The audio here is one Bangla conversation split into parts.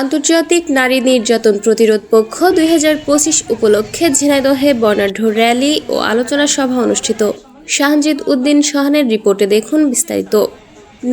আন্তর্জাতিক নারী নির্যাতন প্রতিরোধ পক্ষ দুই হাজার পঁচিশ উপলক্ষে ঝিনাইদহে বর্ণাঢ্য র্যালি ও আলোচনা সভা অনুষ্ঠিত। শাহজিদ উদ্দিন শাহানের রিপোর্টে দেখুন বিস্তারিত।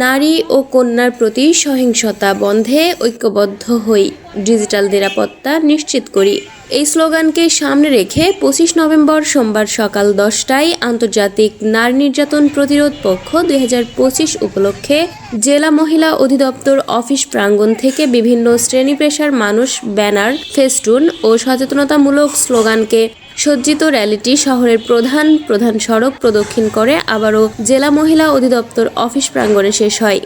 নারী ও কন্যার প্রতি সহিংসতা বন্ধে ঐক্যবদ্ধ হই, ডিজিটাল নিরাপত্তা নিশ্চিত করি। এই স্লোগানকে সামনে রেখে পঁচিশ নভেম্বর সোমবার সকাল দশটায় আন্তর্জাতিক নারী নির্যাতন প্রতিরোধ পক্ষ দুই হাজার পঁচিশ উপলক্ষে জেলা মহিলা অধিদপ্তর অফিস প্রাঙ্গণ থেকে বিভিন্ন শ্রেণি পেশার মানুষ ব্যানার, ফেস্টুন ও সচেতনতামূলক স্লোগানকে সজ্জিত র্যালিটি শহরের প্রধান প্রধান সড়ক প্রদক্ষিণ করে আবারও জেলা মহিলা অধিদপ্তর অফিস প্রাঙ্গণে শেষ হয়।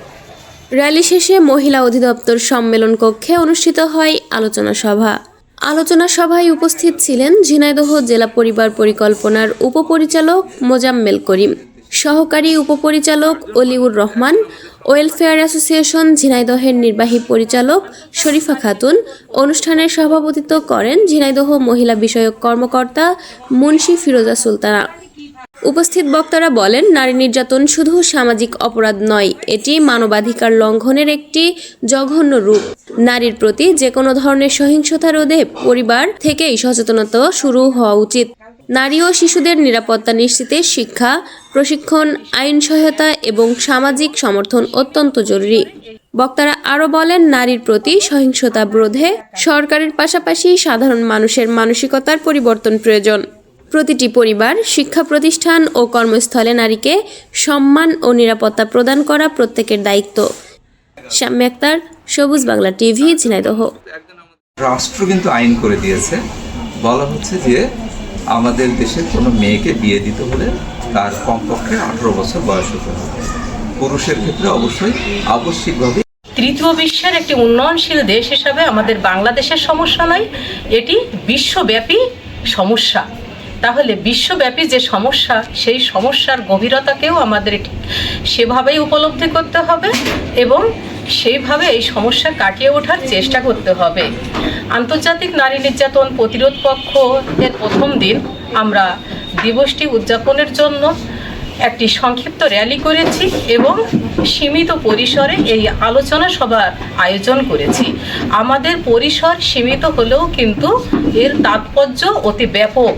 র্যালি শেষে মহিলা অধিদপ্তর সম্মেলন কক্ষে অনুষ্ঠিত হয় আলোচনা সভা। আলোচনা সভায় উপস্থিত ছিলেন ঝিনাইদহ জেলা পরিবার পরিকল্পনার উপপরিচালক মোজাম্মেল করিম, সহকারী উপপরিচালক অলিউর রহমান, ওয়েলফেয়ার অ্যাসোসিয়েশন ঝিনাইদহের নির্বাহী পরিচালক শরীফা খাতুন, অনুষ্ঠানের সভাপতিত্ব করেন ঝিনাইদহ মহিলা বিষয়ক কর্মকর্তা মুন্সি ফিরোজা সুলতানা। উপস্থিত বক্তারা বলেন, নারী নির্যাতন শুধু সামাজিক অপরাধ নয়, এটি মানবাধিকার লঙ্ঘনের একটি জঘন্য রূপ। নারীর প্রতি যে কোনো ধরনের সহিংসতা রোধে পরিবার থেকেই সচেতনতা শুরু হওয়া উচিত। নারী ও শিশুদের নিরাপত্তা নিশ্চিতে শিক্ষা, প্রশিক্ষণ, আইন সহায়তা এবং সামাজিক সমর্থন অত্যন্ত জরুরি। বক্তারা আরও বলেন, নারীর প্রতি সহিংসতা রোধে সরকারের পাশাপাশি সাধারণ মানুষের মানসিকতার পরিবর্তন প্রয়োজন। প্রতিটি পরিবার শিক্ষা প্রতিষ্ঠান ও কর্মস্থলে নারীকে সম্মান ও নিরাপত্তা প্রদান করা প্রত্যেকের দায়িত্ব। শাম্য আক্তার সবুজ বাংলা টিভি ঝিনাইদহ। রাষ্ট্র কিন্তু আইন করে দিয়েছে। বলা হচ্ছে যে আমাদের দেশে কোনো মেয়েকে বিয়ে দিতে হলে তার কমপক্ষে আঠেরো বছর বয়স হতে হবে। পুরুষের ক্ষেত্রে অবশ্যই আবশ্যিকভাবে তৃতীয় বিশ্বের একটি উন্নয়নশীল দেশ হিসাবে আমাদের বাংলাদেশের সমস্যা নয় এটি বিশ্বব্যাপী সমস্যা। তাহলে বিশ্বব্যাপী যে সমস্যা, সেই সমস্যার গভীরতাকেও আমাদের সেভাবেই উপলব্ধি করতে হবে এবং সেইভাবে এই সমস্যা কাটিয়ে ওঠার চেষ্টা করতে হবে। আন্তর্জাতিক নারী নির্যাতন প্রতিরোধ পক্ষ এর প্রথম দিন আমরা দিবসটি উদযাপনের জন্য একটি সংক্ষিপ্ত র্যালি করেছি এবং সীমিত পরিসরে এই আলোচনা সভার আয়োজন করেছি। আমাদের পরিসর সীমিত হলেও কিন্তু এর তাৎপর্য অতি ব্যাপক।